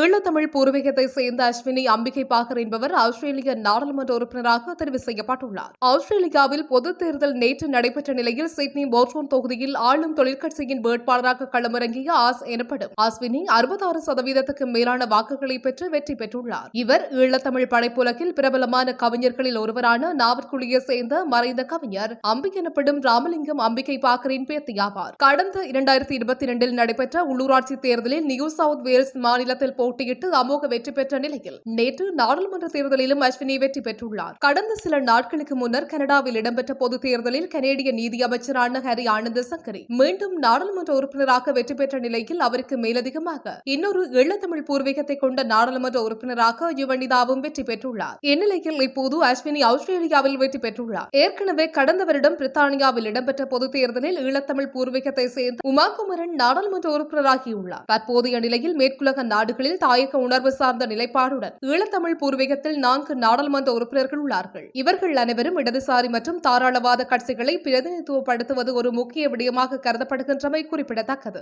ஈழத்தமிழ் பூர்வீகத்தை சேர்ந்த அஸ்வினி அம்பிகை பாகர் என்பவர் ஆஸ்திரேலிய நாடாளுமன்ற உறுப்பினராக தெரிவு செய்யப்பட்டுள்ளார். ஆஸ்திரேலியாவில் பொது தேர்தல் நேற்று நடைபெற்ற நிலையில் சிட்னி மோர்டோன் தொகுதியில் ஆளும் தொழிற்கட்சியின் வேட்பாளராக களமிறங்கிய ஆஸ் எனப்படும் அஸ்வினி அறுபத்தாறு சதவீதத்துக்கு மேலான வாக்குகளை பெற்று வெற்றி பெற்றுள்ளார். இவர் ஈழத்தமிழ் படைப்புலகில் பிரபலமான கவிஞர்களில் ஒருவரான நாவற்குழியை சேர்ந்த மறைந்த கவிஞர் அம்பி எனப்படும் ராமலிங்கம் அம்பிகை பாக்கரின் பேத்தியாவார். கடந்த இரண்டாயிரத்தி இருபத்தி இரண்டில் நடைபெற்ற உள்ளூராட்சி தேர்தலில் நியூ சவுத் வேல்ஸ் மாநிலத்தில் போட்டியிட்டு அமோக வெற்றி பெற்ற நிலையில் நேற்று நாடாளுமன்ற தேர்தலிலும் அஸ்வினி வெற்றி பெற்றுள்ளார். கடந்த சில நாட்களுக்கு முன்னர் கனடாவில் இடம்பெற்ற பொது தேர்தலில் கனேடிய நீதியமைச்சரான ஹரி ஆனந்த சங்கரி மீண்டும் நாடாளுமன்ற உறுப்பினராக வெற்றி பெற்ற நிலையில் அவருக்கு மேலதிகமாக இன்னொரு ஈழத்தமிழ் பூர்வீகத்தை கொண்ட நாடாளுமன்ற உறுப்பினராக யுவனிதாவும் வெற்றி பெற்றுள்ளார். இந்நிலையில் இப்போது அஸ்வினி ஆஸ்திரேலியாவில் வெற்றி பெற்றுள்ளார். ஏற்கனவே கடந்த வருடம் பிரித்தானியாவில் இடம்பெற்ற பொது தேர்தலில் ஈழத்தமிழ் பூர்வீகத்தை சேர்ந்த உமாகுமரன் நாடாளுமன்ற உறுப்பினராகியுள்ளார். தற்போதைய நிலையில் மேற்குலக நாடுகளில் தாயக உணர்வு சார்ந்த நிலைப்பாடுடன் ஈழத்தமிழ் பூர்வீகத்தில் நான்கு நாடாளுமன்ற உறுப்பினர்கள் உள்ளார்கள். இவர்கள் அனைவரும் இடதுசாரி மற்றும் தாராளவாத கட்சிகளை பிரதிநிதித்துவப்படுத்துவது ஒரு முக்கிய விடயமாக கருதப்படுகின்றமை குறிப்பிடத்தக்கது.